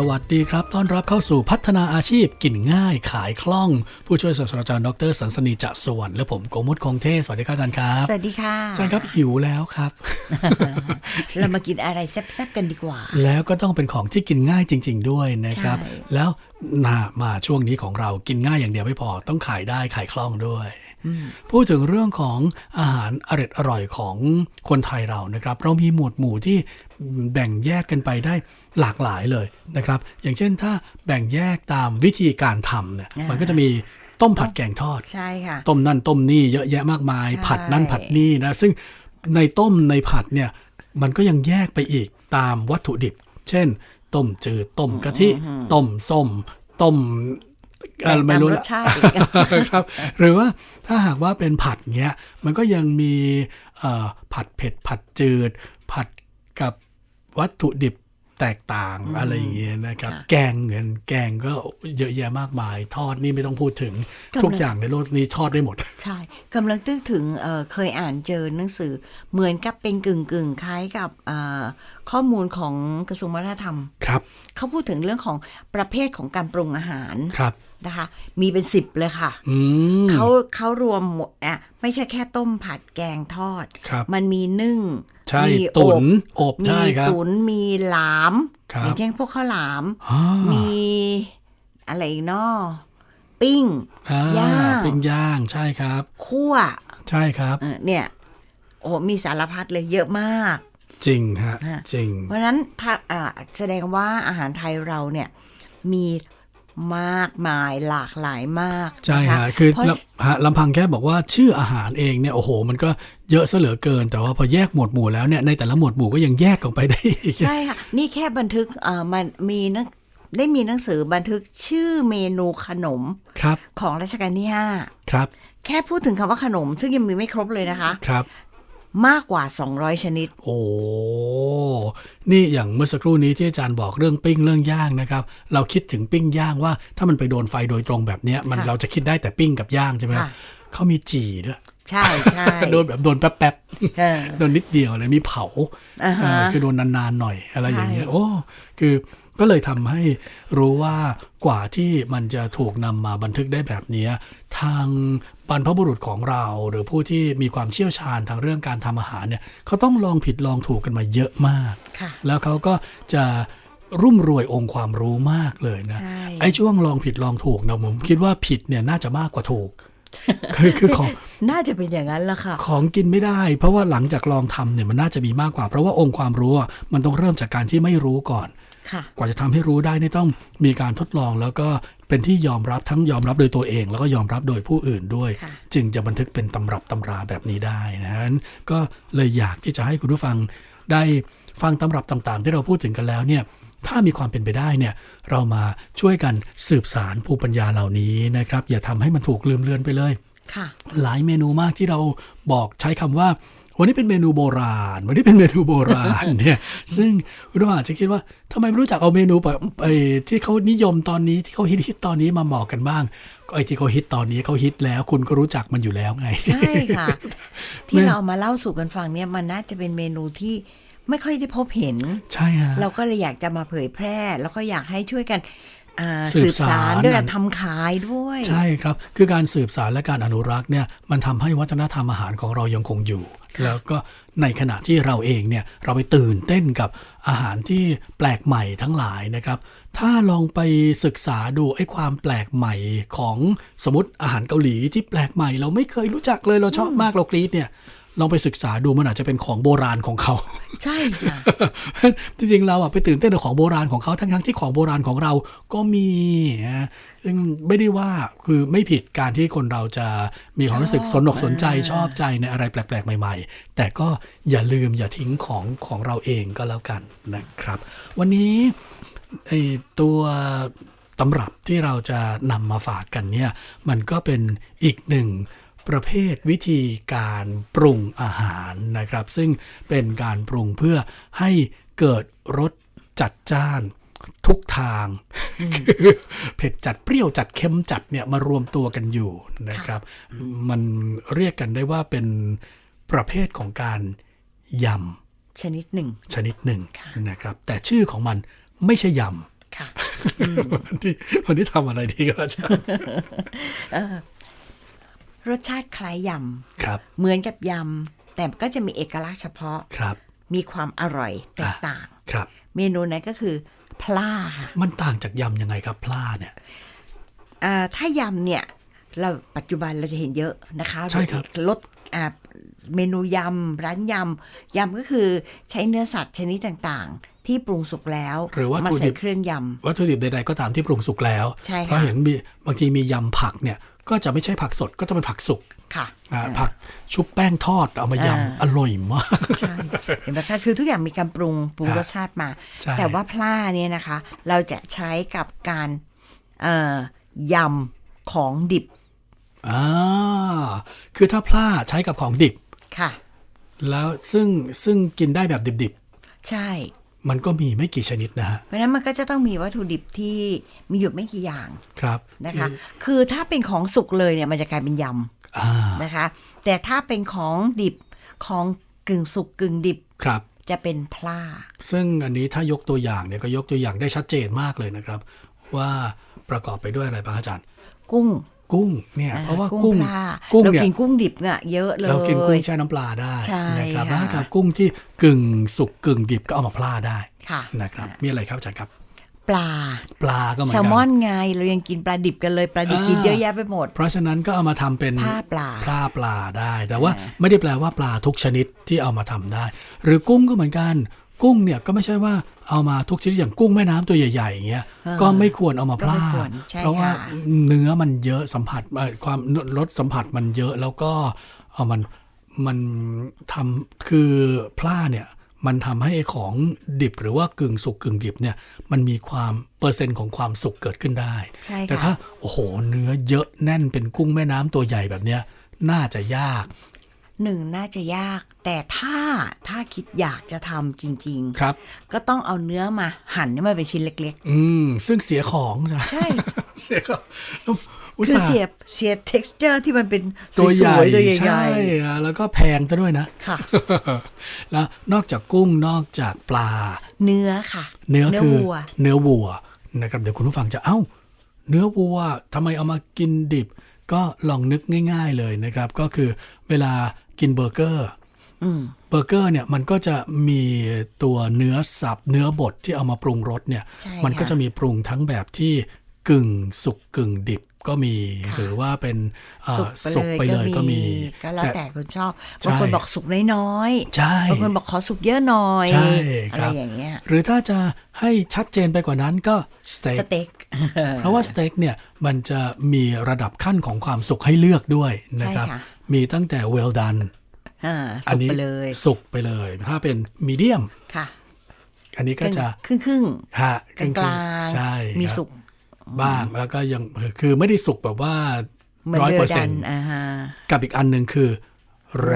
สวัสดีครับ ต้อนรับเข้าสู่พัฒนาอาชีพกินง่ายขายคล่อง ผู้ช่วยศาสตราจารย์ดรสันสนีจะสวรรณและผมโกมุตคงเทพสวัสดีครับอาจารย์ครับ สวัสดีค่ะอาจารย์ครับหิวแล้วครับ เรามากินอะไรแซ่บๆกันดีกว่า แล้วก็ต้องเป็นของที่กินง่ายจริง ๆ ด้วยนะครับใช่แล้วนามาช่วงนี้ของเรากินง่ายอย่างเดียวไม่พอต้องขายได้ขายคล่องด้วย พูดถึงเรื่องของอาหารอร่อยอร่อยของคนไทยเรานะครับ เรามีหมวดหมู่ที่แบ่งแยกกันไปได้หลากหลายเลยนะครับ อย่างเช่นถ้าแบ่งแยกตามวิธีการทำเนี่ยอ่ามัมันก็จะมีต้มผัดแกงทอดใช่ค่ะต้มนั่นต้มนี่เยอะแยะมากมายใช่ผัดนั่นผัดนี่นะซึ่งในต้มในผัดเนี่ยมันก็ยังแยกไปอีกตามวัตถุดิบ เช่น ต้มจืดต้มกะทิ ต้มส้ม ต้ม เอ่อแบ่งตามไม่รู้รละสชาติครับ หรือว่าถ้าหากว่าเป็นผัดเงี้ย มันก็ยังมีเอ่อผัดเผ็ดผัดจืด ผัดกับวัตถุดิบ แตกต่างอะไรอย่างเงี้ยนะครับค่ะแกงเงินแกงก็เยอะแยะมากมาย ทอดนี่ไม่ต้องพูดถึงกำลังทุกอย่างในโลกนี้ทอดได้หมด ใช่กำลังตึกถึงเอ่อเคยอ่านเจอหนังสือเหมือนกับเป็นกึ่งกึ่งๆคล้ายกับเอ่อข้อมูลของกระทรวงวัฒนธรรมครับเขาพูดถึงเรื่องของประเภทของการปรุงอาหารครับนะคะมีเป็นสิบเลยค่ะอืมเขาเขารวมหมดอะไม่ใช่แค่ต้มผัดแกงทอดครับมันมีนึ่ง ใช่มีตุ๋นออบบมีใช่ครับ ตุ๋นมีหลาม ครับอย่างเช่นพวกข้าวหลาม อ่ามีอะไรอีกเนาะปิ้ง อ่าย่างปิ้งย่างใช่ครับ คั่วใช่ครับ เออเนี่ย โอ้มีสารพัดเลยเยอะมาก จริงฮะฮะจริง เพราะฉะนั้นถ้าอ่าแสดงว่าอาหารไทยเราเนี่ย มี มากมายหลากหลายมากใช่นฮะคือเพราะลำฮะลำพังแค่บอกว่าชื่ออาหารเองเนี่ยโอ้โห มันก็เยอะซะเหลือเกิน แต่ว่าพอแยกหมวดหมู่แล้วเนี่ยในแต่ละหมวดหมู่ก็ยังแยกออกไปได้อีกใช่ค่ะนี่แค่บันทึกเอ่อมันมีหนังได้มีหนังสือบันทึกชื่อเมนูขนมครับของรัชกาลที่ห้าครับ แค่พูดถึงคำว่าขนม ซึ่งยังมีไม่ครบเลยนะคะครับ มากกว่า 200 ชนิด โอ้ นี่อย่างเมื่อสักครู่นี้ที่อาจารย์บอกเรื่องปิ้งเรื่องย่างนะครับ เราคิดถึงปิ้งย่างว่าถ้ามันไปโดนไฟโดยตรงแบบเนี้ยมันค่ะเราจะคิดได้แต่ปิ้งกับย่างใช่ไหมครับค่ะเขามีจี่ด้วยใช่ใช่โดนแบบโดนแป๊บๆเออโดนนิดเดียวเลยมีเผาอ่าฮะเออคือโดนนานๆหน่อยอะไรอย่างเงี้ยใช่โอ้คือ ก็เลยทำให้รู้ว่ากว่าที่มันจะถูกนำมาบันทึกได้แบบเนี้ยทางบรรพบุรุษของเรา หรือผู้ที่มีความเชี่ยวชาญทางเรื่องการทำอาหารเนี่ยเขาต้องลองผิดลองถูกกันมาเยอะมากค่ะแล้วเขาก็จะรุ่มรวยองค์ความรู้มากเลยนะใช่ไอ้ช่วงลองผิดลองถูกนะผมคิดว่าผิดเนี่ยน่าจะมากกว่าถูกคือคือของน่าจะเป็นอย่างนั้นละค่ะ ของกินไม่ได้ เพราะว่าหลังจากลองทำเนี่ยมันน่าจะมีมากกว่า เพราะว่าองค์ความรู้อะมันต้องเริ่มจากการที่ไม่รู้ก่อนค่ะ กว่าจะทำให้รู้ได้นี่ต้องมีการทดลองแล้วก็เป็นที่ยอมรับทั้งยอมรับโดยตัวเอง แล้วก็ยอมรับโดยผู้อื่นด้วยค่ะจึงจะบันทึกเป็นตำรับตำราแบบนี้ได้นะฮะก็เลยอยากที่จะให้คุณผู้ฟังได้ฟังตำรับต่างๆ ที่เราพูดถึงกันแล้วเนี่ยถ้ามีความเป็นไปได้เนี่ยเรามาช่วยกันสืบสารภูมิปัญญาเหล่านี้นะครับ อย่าทำให้มันถูกลืมเลือนไปเลยค่ะหลายเมนูมากที่เราบอกใช้คำว่า วันนี้เป็นเมนูโบราณ วันนี้เป็นเมนูโบราณเนี่ยซึ่งคุณผู้ชมอาจจะคิดว่าทำไมไม่รู้จักเอาเมนูแบบไอ้ที่เขานิยมตอนนี้ที่เขาฮิตฮิตตอนนี้มาบอกกันบ้างก็ไอ้ที่เขาฮิตตอนนี้เขาฮิตแล้ว คุณก็รู้จักมันอยู่แล้วไงใช่ค่ะที่เรามาเล่าสู่กันฟังเนี่ยมันน่าจะเป็นเมนูที่ไม่ค่อยได้พบเห็น ใช่ฮะเราก็เลยอยากจะมาเผยแพร่ แล้วก็อยากให้ช่วยกันอ่าสืสืบบสาสารรด้วยการทำขายด้วย ใช่ครับ คือการสืบสารและการอนุรักษ์เนี่ยมันทำให้วัฒนธรรมอาหารของเรายังคงอยู่ แล้วก็ในขณะที่เราเองเนี่ยเราไปตื่นเต้นกับอาหารที่แปลกใหม่ทั้งหลายนะครับ ถ้าลองไปศึกษาดูไอ้ความแปลกใหม่ของสมมติอาหารเกาหลีที่แปลกใหม่ เราไม่เคยรู้จักเลยเราชอบมากเรากรี๊ดเนี่ย ลองไปศึกษาดูมันอาจจะเป็นของโบราณของเขา ใช่ค่ะจริงๆเราอะไปตื่นเต้นกับของโบราณของเขาทั้งๆที่ของโบราณของเราก็มีนะซึ่งไม่ได้ว่าคือไม่ผิดการที่คนเราจะมีความรู้สึกสนอกสนใจอ่าชอบใจในอะไรแปลกๆ ใหม่ ๆ แต่ก็อย่าลืมอย่าทิ้งของของเราเองก็แล้วกันนะครับ วันนี้ไอตัวตำรับที่เราจะนำมาฝากกันเนี่ย มันก็เป็นอีกหนึ่ง ประเภทวิธีการปรุงอาหารนะครับ ซึ่งเป็นการปรุงเพื่อให้เกิดรสจัดจ้านทุกทางคือเผ็ดจัดเปรี้ยวจัดเค็มจัดเนี่ยมารวมตัวกันอยู่นะครับ มันเรียกกันได้ว่าเป็นประเภทของการยชนิดหนึ่งำชนิดหนึ่งค่ะนะครับ แต่ชื่อของมันไม่ใช่ยำค่ะวันที่วันนี้ทำอะไรดีครับอาจารย์ รสชาติคล้ายยครับำเหมือนกับยำแต่ก็จะมีเอกลักษณ์เฉพาะครับ มีความอร่อยแตกต่างครับ เมนูนั้นก็คือพล่าค่ะมันต่างจากยำยังไงครับพลาเนี่ยอ่าถ้ายำเนี่ยเราปัจจุบันเราจะเห็นเยอะนะคะใช่ครับรสอ่าเมนูยำร้านยำยำก็คือใช้เนื้อสัตว์ชนิดต่างๆ ที่ปรุงสุกแล้วหรือว่ามาถุใส่ดิบเครื่องยวัตถุดิบใดๆก็ตามที่ปรุงสุกแล้วใช่ค่ะเพราะเห็นมีบางทีมียำผักเนี่ย ก็จะไม่ใช่ผักสดก็จะเป็นผักสุกำค่ะอ่าผักชุบแป้งทอดเอามาอ่ายำอร่อยมากใช่เห็นไหมคะคือทุกอย่างมีการปรุงปรุงอะรสชาติมาใช่แต่ว่าพล่าเนี่ยนะคะ เราจะใช้กับการเอ่อยำของดิบอ่าคือถ้าพลาใช้กับของดิบค่ะ แล้วซึ่งซึ่งกินได้แบบดิบใช่ๆ มันก็มีไม่กี่ชนิดนะฮะเพราะฉะนั้นมันก็จะต้องมีวัตถุดิบที่มีอยู่ไม่กี่อย่างครับนะคะที่คือถ้าเป็นของสุกเลยเนี่ยมันจะกลายเป็นยอ่าำนะคะ แต่ถ้าเป็นของดิบของกึ่งสุกกึ่งดิบครับจะเป็นพล่าซึ่งอันนี้ถ้ายกตัวอย่างเนี่ยก็ยกตัวอย่างได้ชัดเจนมากเลยนะครับ ว่าประกอบไปด้วยอะไรบ้างอาจารย์ กุ้ง กุ้งเนี่ยอ่เพราะว่ากุ้กุ้งงพล่ากุ้งเราเนี่ยกินกุ้งดิบเนี่ยเยอะเลยเรากินกุ้งแช่น้ำปลาได้ใช่นะครับค่ะแล้วกับกุ้งที่กึ่งสุกกึ่งดิบก็เอามาพล่าได้ค่ะนะครับมีอะไรครับอาจารย์ครับปลา ปลาก็เหมือนแซลกัมอนไงเรายังกินปลาดิบกันเลยปลาดิบอ่ากิกินเยอะแยะไปหมด เพราะฉะนั้นก็เอามาทำเป็นผ้าปลาปลาปลาได้ แต่ว่าไม่ได้แปลว่าปลาทุกชนิดที่เอามาทำได้ หรือกุ้งก็เหมือนกัน กุ้งเนี่ยก็ไม่ใช่ว่าเอามาทุกชนิดอย่างกุ้งแม่น้ำตัวใหญ่ๆอย่างเงี้ยอ่าก็ไม่ควรเอามาพก็ไม่ลาควรใช่เพราะว่าค่ะเนื้อมันเยอะสัมผัสเอ่อความรสสัมผัสมันเยอะแล้วก็เอามันมันทำคือพลาเนี่ยมันทำให้ของดิบหรือว่ากึ่งสุกกึ่งดิบเนี่ยมันมีความเปอร์เซ็นต์ของความสุกเกิดขึ้นได้ใช่แต่ค่ะถ้าโอ้โหเนื้อเยอะแน่นเป็นกุ้งแม่น้ำตัวใหญ่แบบเนี้ยน่าจะยาก หนึ่งน่าจะยาก แต่ถ้าถ้าคิดอยากจะทำจริงครับๆก็ต้องเอาเนื้อมาหั่นให้มันเป็นชิ้นเล็ก อืม ซึ่งเสียของใช่ไหมๆใช่ เสียของแล้วอุตคือส่าห์เสียบเสีย texture ที่มันเป็นสตัวใหญ่วยๆตัวใหใช่ญ่อะแล้วก็แพงซะด้วยนะๆค่ะ แล้วนอกจากกุ้งนอกจากปลาเนื้อค่ะเนื้อคือวัว เนื้อวัวนะครับเดี๋ยวคุณผู้ฟังจะเอ้า เนื้อวัวทำไมเอามากินดิบ ก็ลองนึกง่าย ๆเลยนะครับ ก็คือเวลา กินเบอร์เกอร์อืมเบอร์เกอร์เนี่ยมันก็จะมีตัวเนื้อสับเนื้อบดที่เอามาปรุงรสเนี่ยใช่มันก็ค่ะจะมีปรุงทั้งแบบที่กึ่งสุกกึ่งดิบก็มีค่ะหรือว่าเป็นเอ่อสุกไปเลยสุกไปเลยก็มีก็แล้วแต่คนชอบใช่บางคนบอกสุกน้อยใช่ๆบางคนบอกขอสุกเยอะหน่อยใช่อะคไรรับอย่างเงี้ยหรือถ้าจะให้ชัดเจนไปกว่านั้นก็สเต็กสเต็กเพราะว่าสเต็กเนี่ยมันจะมีระดับขั้นของความสุกให้เลือกด้วยนะครับใช่ค่ะ มีตั้งแต่ well done อ่าอัสุกนี้ไปเลยสุกไปเลย ถ้าเป็นมีเดียมค่ะ อันนี้ก็จะครึ่งครึ่งฮะๆกลางกลางๆใช่มีครับสุกบ้างแล้วก็ยังคือไม่ได้สุกแบบว่าเหมือนร้อยเวเปอลร์เซ็ดันนต์อ่าฮะกับอีกอันหนึ่งคือ แร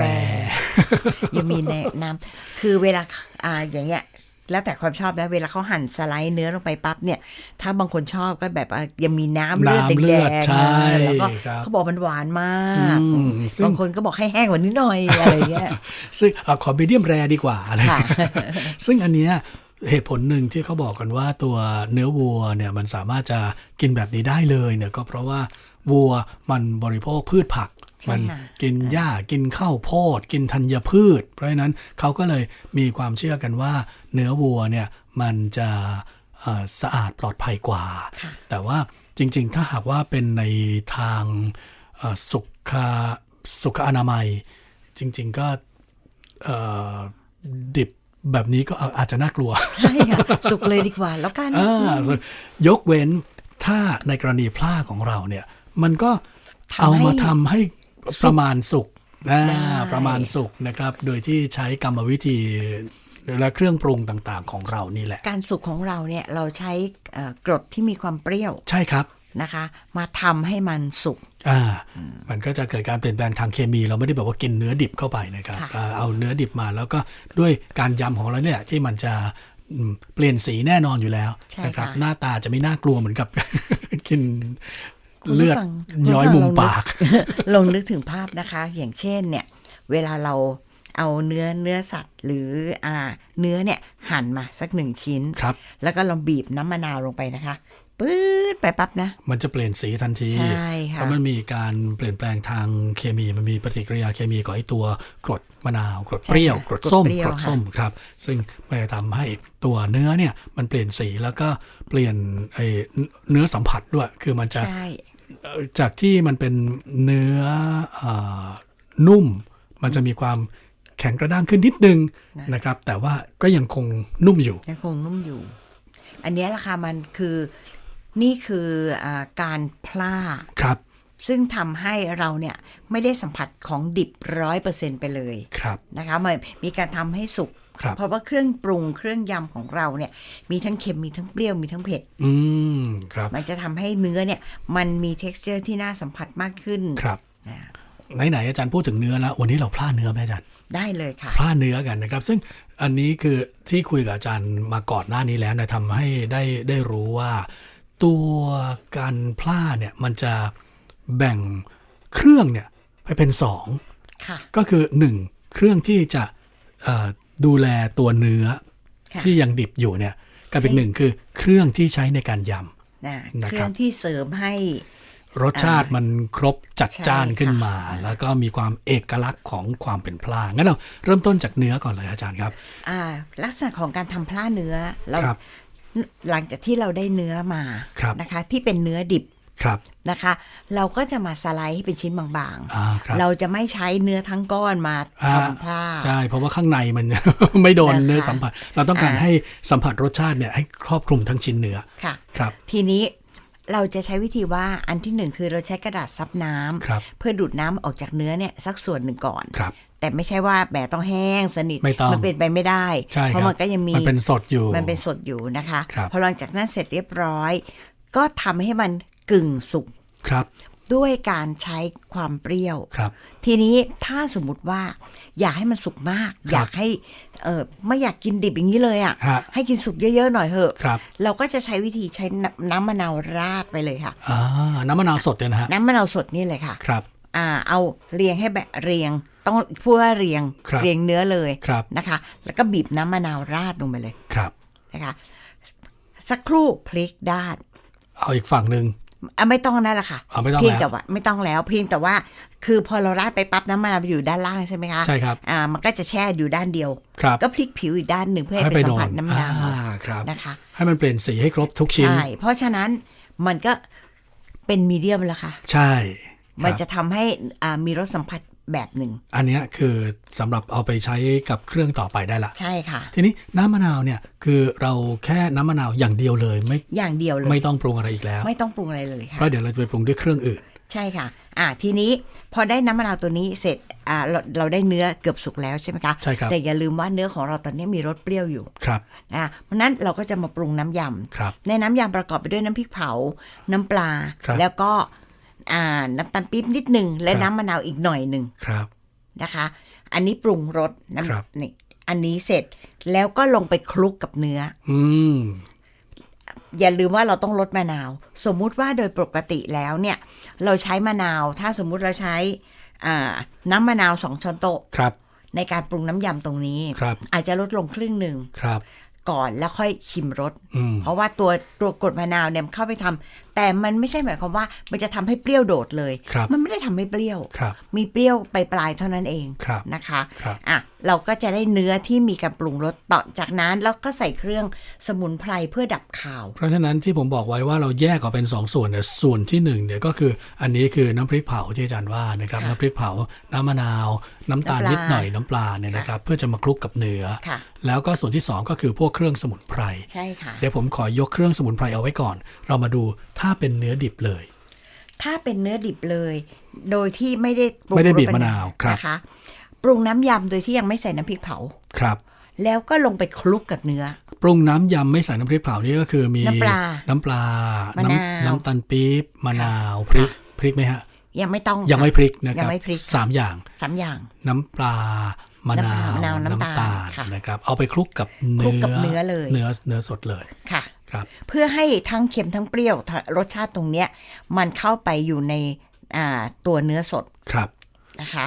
ยังมีแนะนำคือเวลาอ่าอย่างเงี้ย แล้วแต่ความชอบนะเวลาเขาหั่นสไลด์เนื้อลงไปปั๊บเนี่ย ถ้าบางคนชอบก็แบบอะยังมีน้ำเลือดน้ำเลืแดอดงๆใช่แล้วก็ครับเขาบอกมันหวานมากอืมซึ่งบางคนก็บอกให้แห้งกว่านี้หน่อยอะไรเงี้ยซึ่งเอาขอมีเดียมแรดีกว่าอะไรค่ะซึ่งอันเนี้ยเหตุผลหนึ่งที่เขาบอกกันว่าตัวเนื้อวัวเนี่ยมันสามารถจะกินแบบนี้ได้เลยเนี่ยก็เพราะว่าวัวมันบริโภคพืชผักใช่ มันค่ะกินหญ้ากินข้าวโพด กินธัญพืช เพราะฉะนั้นเขาก็เลยมีความเชื่อกันว่า เนื้อวัวเนี่ยมันจะเอ่อสะอาดปลอดภัยกว่าค่ะแต่ว่าจริงๆ ถ้าหากว่าเป็นในทางเอ่อสุขสุขอนามัย จริง ๆก็เอ่อดิบแบบนี้ก็อาจจะน่ากลัว ใช่ค่ะ สุกเลยดีกว่าแล้วกันอ่ายกเว้นถ้าในกรณีพลาของเราเนี่ย มันก็ทำให้เอามาทำให้ ประมาณสุกอ่าได้ประมาณสุกนะครับ โดยที่ใช้กรรมวิธีและเครื่องปรุงต่างๆ ของเรานี่แหละ การสุกของเราเนี่ยเราใช้เอ่อกรดที่มีความเปรี้ยวใช่ครับนะคะ มาทำให้มันสุกอ่า มันก็จะเกิดการเปลี่ยนแปลงทางเคมีเราไม่ได้แบบว่ากินเนื้อดิบเข้าไปนะครับค่ะอ่าเอาเนื้อดิบมาแล้วก็ด้วยการยำของเราเนี่ยที่มันจะอืมเปลี่ยนสีแน่นอนอยู่แล้วใช่นะครับค่ะหน้าตาจะไม่น่ากลัวเหมือนกับกินคุณผู้ เลือดฟังคุณผู้ย้อยฟังมุมลองนึกปากลองนึกถึงภาพนะคะ อย่างเช่นเนี่ย เวลาเราเอาเนื้อเนื้อสัตว์หรืออ่า เนื้อเนี่ยหั่นมาสักหนึ่งชิ้นครับ แล้วก็ลองบีบน้ำมะนาวลงไปนะคะปื๊ดไปปั๊บนะ มันจะเปลี่ยนสีทันทีใช่ค่ะเพราะมันมีการเปลี่ยนแปลงทางเคมีมันมีปฏิกิริยาเคมีของไอ้ตัวกรดมะนาวกรดใช่เปรี้ยวค่ะกรดส้มกรดเปรี้ยวกรดส้มครับ ซึ่งมันจะทำให้ตัวเนื้อเนี่ยมันเปลี่ยนสีแล้วก็เปลี่ยนไอ้เนื้อสัมผัสด้วย คือมันจะใช่เอ่อ จากที่มันเป็นเนื้อเออนุ่ม มันจะมีความแข็งกระด้างขึ้นนิดนึงนะครับ แต่ว่าก็ยังคงนุ่มอยู่ยังคงนุ่มอยู่ อันเนี้ยแหละค่ะมันคือนี่คืออาการพล่าครับ ซึ่งทำให้เราเนี่ยไม่ได้สัมผัสของดิบร้อยเปอร์เซ็นไปเลยครับนะคะมันมีการทำให้สุกครับ เพราะว่าเครื่องปรุงเครื่องยำของเราเนี่ยมีทั้งเค็มมีทั้งเปรี้ยวมีทั้งเผ็ด อืมครับ มันจะทำให้เนื้อเนี่ยมันมี t e x t อร์ที่น่าสัมผัสมากขึ้นครับนะไหนๆอาจารย์พูดถึงเนื้อแล้ว วันนี้เราพลาดเนื้อไหมอาจารย์ ได้เลยค่ะ พลาดเนื้อกันนะครับ ซึ่งอันนี้คือที่คุยกับอาจารย์มาก่อนหน้านี้แล้วเนะทำให้ได้ได้รู้ว่า ตัวการพลาดเนี่ยมันจะแบ่งเครื่องเนี่ยไปเป็นสองค่ะก็คือหนึ่งเครื่องที่จะเอ่อ ดูแลตัวเนื้อค่ะที่ยังดิบอยู่เนี่ยกับอีกหนึ่งคือเครื่องที่ใช้ในการยนะนะครับเครื่องที่เสริมให้ำรสชาติมันครบจัดจ้านใช่ค่ะขึ้นมา แล้วก็มีความเอกลักษณ์ของความเป็นพลางั้นเราเริ่มต้นจากเนื้อก่อนเลยอาจารย์ครับอ่าลักษณะของการทำพล่าเนื้อเราครับหลังจากที่เราได้เนื้อมาครับนะคะ ที่เป็นเนื้อดิบ ครับนะคะ เราก็จะมาสไลด์ให้เป็นชิ้นบางอ่าครับๆเราจะไม่ใช้เนื้อทั้งก้อนมาอ่าทำพล่าใช่ เพราะว่าข้างในมันไม่โดนนะคะเนื้อสัมผัส เราต้องการอ่าให้สัมผัสรสชาติเนี่ยให้ครอบคลุมทั้งชิ้นเนื้อค่ะครับ ทีนี้เราจะใช้วิธีว่าอันที่หนึ่งคือเราใช้กระดาษซับน้ำครับเพื่อดูดน้ำออกจากเนื้อเนี่ยสักส่วนหนึ่งก่อนครับแต่ไม่ใช่ว่าแบบต้องแห้งสนิทไม่ต้องมันเป็นไปไม่ได้ใช่เพครัราะบมันก็ยังมีมันเป็นสดอยู่มันเป็นสดอยู่นะคะครับพอหลังจากนั้นเสร็จเรียบร้อย ก็ทำให้มัน กึ่งสุกครับ ด้วยการใช้ความเปรี้ยวครับ ทีนี้ถ้าสมมติว่า อยากให้มันสุกมาก อยากให้เออไม่อยากกินดิบอย่างนี้เลยอะ่ะฮะให้กินสุกเยอะ ๆ หน่อยเถอะครับเราก็จะใช้วิธีใช้น้ำน้ำมะนาวราดไปเลยค่ะอ่าน้ำมะนาวสดเนี่ยนะฮะน้ำมะนาวสดนี่เลยค่ะครับอ่าเอาเรียงให้แบบเรียงต้องพูดว่าเรียงครับเรียงเนื้อเลยครับนะคะ แล้วก็บีบน้ำมะนาวราดลงไปเลยครับนะคะ สักครู่พลิกด้าน เอาอีกฝั่งหนึ่งอะ ไม่ต้องนั่นแหละค่ะอะไม่ต้องเพียงแล้วแต่ว่าไม่ต้องแล้วเพียงแต่ว่าคือพอเราราดไปปั๊บน้ำมะนาวไปอยู่ด้านล่างใช่ไหมคะใช่ครับอ่ามันก็จะแช่อยู่ด้านเดียวครับก็พลิกผิวอีกด้านหนึ่งเพื่อให้ให้ไปไปสัโดมผันสน้ำยาอ่าครับนะคะ ให้มันเปลี่ยนสีให้ครบทุกชิ้นใช่เพราะฉะนั้นมันก็เป็นมีเดียมแล้วค่ะ ใช่คมันรับจะทำให้อ่ามีรสสัมผัส แบบหนึ่ง อันเนี้ยคือสำหรับเอาไปใช้กับเครื่องต่อไปได้ละ ใช่ค่ะ ทีนี้น้ำมะนาวเนี่ยคือเราแค่น้ำมะนาวอย่างเดียวเลยไม่อย่างเดียวเลยไม่ต้องปรุงอะไรอีกแล้ว ไม่ต้องปรุงอะไรเลยเพค่ะราะเดี๋ยวเราจะไปปรุงด้วยเครื่องอื่น ใช่ค่ะ อ่าทีนี้พอได้น้ำมะนาวตัวนี้เสร็จอ่าเราเราได้เนื้อเกือบสุกแล้วใช่ไหมคะใช่ครับแต่อย่าลืมว่าเนื้อของเราตอนนี้มีรสเปรี้ยวอยู่ครับอ่าเพราะฉะนั้นเราก็จะมาปรุงน้ำยครับำในน้ำยำประกอบไปด้วยน้ำพริกเผา น้ำปลาครับแล้วก็ อ่าน้ำตาลปี๊บนิดหนึ่งและครับน้ำมะนาวอีกหน่อยหนึ่งครับนะคะ อันนี้ปรุงรสครับน้ำนี่อันนี้เสร็จแล้วก็ลงไปคลุกกับเนื้อ อืมอย่าลืมว่าเราต้องลดมะนาว สมมุติว่าโดยปกติแล้วเนี่ย เราใช้มะนาว ถ้าสมมุติเราใช้อ่าน้ำมะนาวสองช้อนโต๊ะครับ ในการปรุงน้ำยำตรงนี้ครับ อาจจะลดลงครึ่งหนึ่งครับ ก่อนแล้วค่อยชิมรสอืมเพราะว่าตัวตัวกรดมะนาวเนี่ยมันเข้าไปทำ แต่มันไม่ใช่หมายความว่ามันจะทำให้เปรี้ยวโดดเลยครับมันไม่ได้ทำให้เปรี้ยวครับมีเปรี้ยวปลายๆเท่านั้นเองครับนะคะครับอะเราก็จะได้เนื้อที่มีการปรุงรสต่อจากนั้นแล้วก็ใส่เครื่องสมุนไพรเพื่อดับคาว เพราะฉะนั้นที่ผมบอกไว้ว่าเราแยกออกเป็น 2 ส่วนเนี่ยส่วนที่1เนี่ยก็คืออันนี้คือน้ำพริกเผาที่อาจารย์ว่านะครับค่ะน้ำพริกเผาน้ำมะนาว น้ำตาลน้ำปลานินิดหน่อยน้ำปลาเนี่ยนะครับ เพื่อจะมาคลุกกับเนื้อค่ะแล้วก็ส่วนที่ 2 ก็คือพวกเครื่องสมุนไพรใช่ค่ะเดี๋ยวผมขอยกเครื่องสมุนไพรเอาไว้ก่อน เรามาดูถ้าเป็นเนื้อดิบเลย ถ้าเป็นเนื้อดิบเลย โดยที่ไม่ได้ปรุงไม่ได้บีบรสมะนาวครับนะคะปรุงน้ำยำโดยที่ยังไม่ใส่น้ำพริกเผาครับ แล้วก็ลงไปคลุกกับเนื้อ ปรุงน้ำยำไม่ใส่น้ำพริกเผานี่ก็คือมีน้ำปลา น้ำปลามะนาวน้ำน้ำตาลปี๊บมะนาวพริกพริกไหมฮะ ยังไม่ต้อง ยังไม่ค่ะพริกนะครับยังไม่พริกสามอย่างสามอย่าง น้ำปลามะนาวน้ำปลามะนาวน้ำตาลค่ะนะครับ เอาไปคลุกกับคลุเนื้กกับเนื้อเลยเนื้อเนื้อสดเลยค่ะครับ เพื่อให้ทั้งเค็มทั้งเปรี้ยวรสชาติตรงเนี้ย มันเข้าไปอยู่ในอ่าตัวเนื้อสดครับนะคะ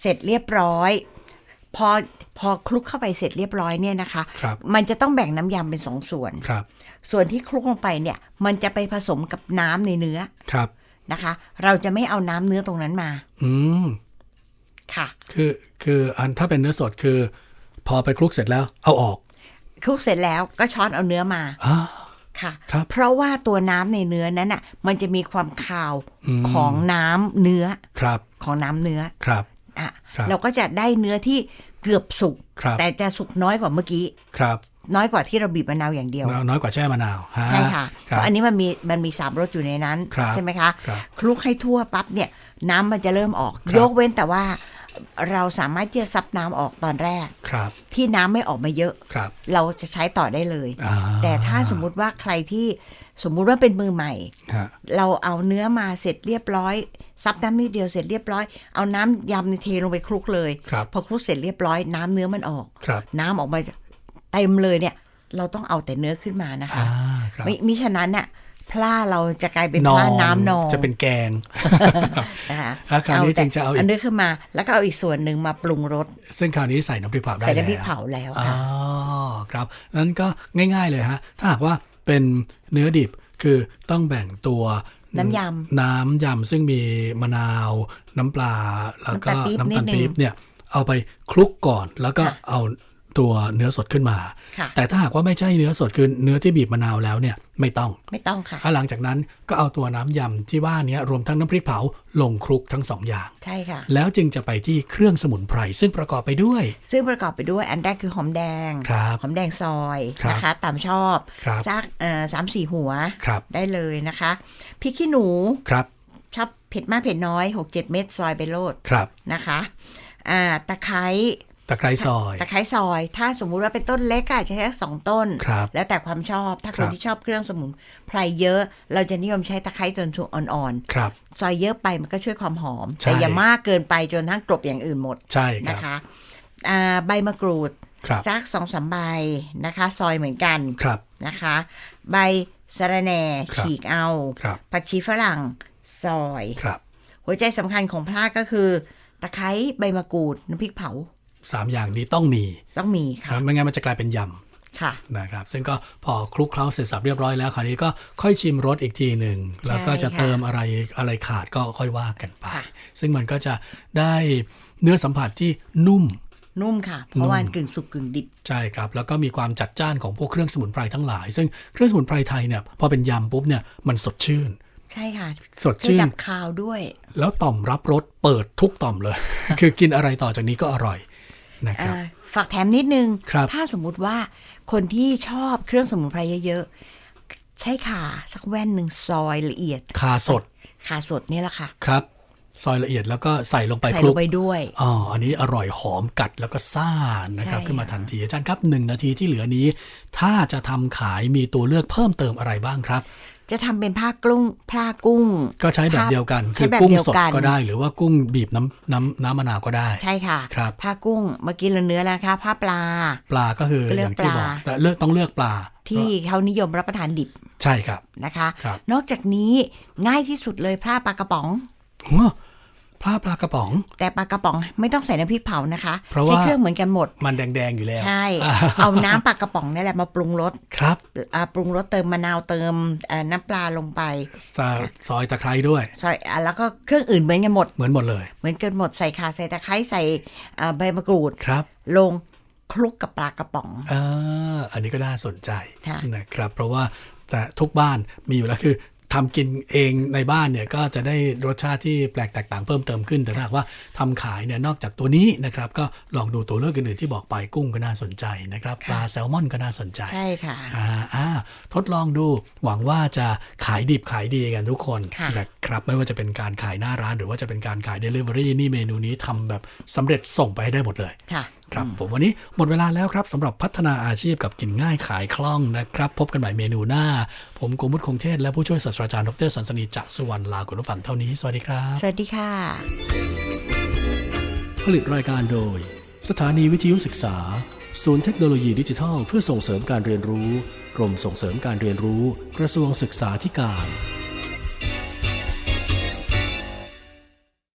เสร็จเรียบร้อย พอพอคลุกเข้าไปเสร็จเรียบร้อยเนี่ยนะคะครับมันจะต้องแบ่งน้ำยำเป็นสองส่วนครับ ส่วนที่คลุกลงไปเนี่ย มันจะไปผสมกับน้ำในเนื้อครับ นะคะ เราจะไม่เอาน้ำเนื้อตรงนั้นมา อืมค่ะ คือคืออันถ้าเป็นเนื้อสดคือ พอไปคลุกเสร็จแล้ว เอาออกคลุกเสร็จแล้วก็ช้อนเอาเนื้อมาอ่าค่ะครับเพราะว่าตัวน้ำในเนื้อนั้นน่ะ มันจะมีความคาวอืมของน้ำเนื้อครับ ของน้ำเนื้อครับอะครับเราก็จะได้เนื้อที่เกือบสุกครับแต่จะสุกน้อยกว่าเมื่อกี้ครับ น้อยกว่าที่เราบีบมะนาวอย่างเดียว น้อยกว่าแช่มะนาวฮใช่ค่ะเพครับราะอันนี้มันมีมันมีสามรสอยู่ในนั้นครับใช่ไหมคะครับคลุกให้ทั่วปั๊บเนี่ยน้ำมันจะเริ่มออกครับยกเว้นแต่ว่าเราสามารถที่จะซับน้ำออกตอนแรกครับ ที่น้ำไม่ออกมาเยอะครับ เราจะใช้ต่อได้เลยอ่าแต่ถ้าสมมุติว่าใครที่สมมุติว่าเป็นมือใหม่ฮะเราเอาเนื้อมาเสร็จเรียบร้อย ซับน้ำนิดเดียวเสร็จเรียบร้อย เอาน้ำยำในเทลงไปคลุกเลยครับพอคลุกเสร็จเรียบร้อยน้ำเนื้อมันออกครับน้ำออกมา เต็มเลยเนี่ย เราต้องเอาแต่เนื้อขึ้นมานะคะอ่าครับมิมิฉะนั้นน่ะพล่าเราจะกลายเป็นพล่าน้ำนองจะเป็นแกงนะคะแล้วคราวนี้แต่จึงจะเอาอีกอันนี้ขึ้นมา แล้วก็เอาอีกส่วนหนึ่งมาปรุงรสซึ่งคราวนี้ใส่น้ำพริกเผาได้ใส่แล้วน้ำพริกเผาแล้วอ๋อค่ะครับนั้นก็ง่าย ๆเลยฮะ ถ้าหากว่าเป็นเนื้อดิบคือต้องแบ่งตัวน้ำยน้ำยำซึ่งมีมะนาว น้ำปลาแล้วก็น้ำน้ำตาตาลลปี๊ปี๊บบนิดนึงเนี่ยเอาไปคลุกก่อนแล้วก็ค่ะเอา ตัวเนื้อสดขึ้นมาค่ะแต่ถ้าหากว่าไม่ใช่เนื้อสดคือเนื้อที่บีบมะนาวแล้วเนี่ยไม่ต้องไม่ต้องค่ะถ้าหลังจากนั้นก็เอาตัวน้ำยำที่ว่าเนี้รวมทั้งน้ำพริกเผาลงคลุกทั้งสองอย่างใช่ค่ะ แล้วจึงจะไปที่เครื่องสมุนไพรซึ่งประกอบไปด้วย ซึ่งประกอบไปด้วยอันแรกคือหอมแดงครับหอมแดงซอยครับนะคะตามชอบครับสักเอ่อสามสี่หัวครับได้เลยนะคะพริกขี้หนูครับชอบเผ็ดมากเผ็ดน้อยหกเจ็ดเม็ดซอยไปโลดครับนะคะอ่าตะไคร้ ตะไคร้ซอย ตะไคร้ซอย ถ้าสมมุติว่าเป็นต้นเล็กอะจะใช้สองต้นครับแล้วแต่ความชอบ ถ้าคครับนที่ชอบเครื่องสมุนไพรเยอะ เราจะนิยมใช้ตะไคร้จนสุกอ่อนครับๆซอยเยอะไปมันก็ช่วยความหอมใช่แต่อย่ามากเกินไปจนทั้งกลบอย่างอื่นหมด ใช่ครันะบคะอ่าใบมะกรูดครับสักสองสามใบนะคะ ซอยเหมือนกันครับนะคะ ใบสะระแหน่ครับฉีกเอาครับผักชีฝรั่งซอยครับหัวใจสำคัญของพลาก็คือ ตะไคร้ใบมะกรูดน้ำพริกเผา สามอย่างนี้ต้องมีต้องมีค่ะไม่งั้นมันจะกลายเป็นยค่ะำนะครับซึ่งก็พอคลุกเคล้าเสร็จสับเรียบร้อยแล้วคราวนี้ก็ค่อยชิมรสอีกทีหนึ่งแล้วก็จะค่ะเติมอะไรอะไรขาดก็ค่อยว่ากันไปค่ะซึ่งมันก็จะได้เนื้อสัมผัสที่นุ่มนุ่มค่ะ เพราะว่ามันกึ่งสุกกึ่งดิบ ใช่ครับ แล้วก็มีความจัดจ้านของพวกเครื่องสมุนไพรทั้งหลาย ซึ่งเครื่องสมุนไพรไทยเนี่ยพอเป็นยำปุ๊บเนี่ยมันสดชื่น ใช่ค่ะ สดช่วยชื่นดับคาวด้วย แล้วต่อมรับรสเปิดทุกต่อมเลย คือกินอะไรต่อจากนี้ก็อร่อย นะครับอ่าฝากแถมนิดนึงครับถ้าสมมุติว่าคนที่ชอบเครื่องสมุนไพรเยอะๆ ใช้ขาสักแว่นหนึ่งซอยละเอียดคาสดขาสดนี่แหละค่ะ ครับซอยละเอียดแล้วก็ใส่ลงไปใส่คลลุงกไปด้วยอ๋ออันนี้อร่อยหอมกัดแล้วก็ซ่านนะครับใช่ขึ้นมาค่ะทันทีอาจารย์ครับหนึ่งนาทีที่เหลือนี้ ถ้าจะทำขายมีตัวเลือกเพิ่มเติมอะไรบ้างครับ จะทำเป็นผ้ากุ้งผ้ากุ้ง ก็ใช้แบบผ้าเดียวกันใช้คือแบบกุ้งเดียวสดกันก็ได้หรือว่ากุ้งบีบน้ำน้ำน้ำมะนาวก็ได้ ใช่ค่ะครับผ้ากุ้งเมื่อกี้เราเนื้อแล้วนะคะผ้าปลา ปลาก็คือก็เลืออกย่างที่บอกปลาแต่เลือกต้องเลือกปลา ที่เขานิยมรับประทานดิบใช่ครับนะคะครับนอกจากนี้ง่ายที่สุดเลยผ้าปลากระป๋อง หัวปลาปลากระป๋อง แต่ปลากระป๋องไม่ต้องใส่น้ำพริกเผานะคะเพราะว่าใช้เครื่องเหมือนกันหมด มันแดงๆอยู่แล้วใช่อ่าเอาน้ำปลากระป๋องนี่แหละมาปรุงรสครับอ่าปรุงรสเติมมะนาวเติมเอ่อน้ำปลาลงไปซอซอยตะไคร้ด้วยซอยอะแล้วก็เครื่องอื่นเหมือนกันหมดเหมือนหมดเลย เหมือนกันหมดใส่ข่าใส่ตะไคร้ใส่อ่าใบมะกรูดครับ ลงคลุกกับปลากระป๋องอ่าอันนี้ก็น่าสนใจค่ะนะครับ เพราะว่าแต่ทุกบ้านมีอยู่แล้วคือ ทำกินเองในบ้านเนี่ยก็จะได้รสชาติที่แปลกแตกต่างเพิ่มเติมขึ้น แต่ถ้าหากว่าทำขายเนี่ยนอกจากตัวนี้นะครับก็ลองดูตัวเลือกอื่นๆที่บอกไปกุ้งก็น่าสนใจนะครับปลาแซลมอนก็น่าสนใจใช่ค่ะอ่าอ่าทดลองดูหวังว่าจะขายดิบขายดีกันทุกคนค่ะนะครับไม่ว่าจะเป็นการขายหน้าร้าน หรือว่าจะเป็นการขาย Delivery นี่เมนูนี้ทำแบบสำเร็จส่งไปให้ได้หมดเลยค่ะครับผมวันนี้หมดเวลาแล้วครับสำหรับพัฒนาอาชีพกับกินง่ายขายคล่องนะครับ พบกันใหม่เมนูหน้า ผมโกมุตคงเทศและผู้ช่วยศาสตราจารย์ดรสันสนีจักรสุวรรณลาคุณผู้ฟังเท่านี้ สวัสดีครับ สวัสดีค่ะ ผลิตรายการโดย สถานีวิทยุศึกษา ศูนย์เทคโนโลยีดิจิทัล เพื่อส่งเสริมการเรียนรู้ กรมส่งเสริมการเรียนรู้ กระทรวงศึกษาธิการ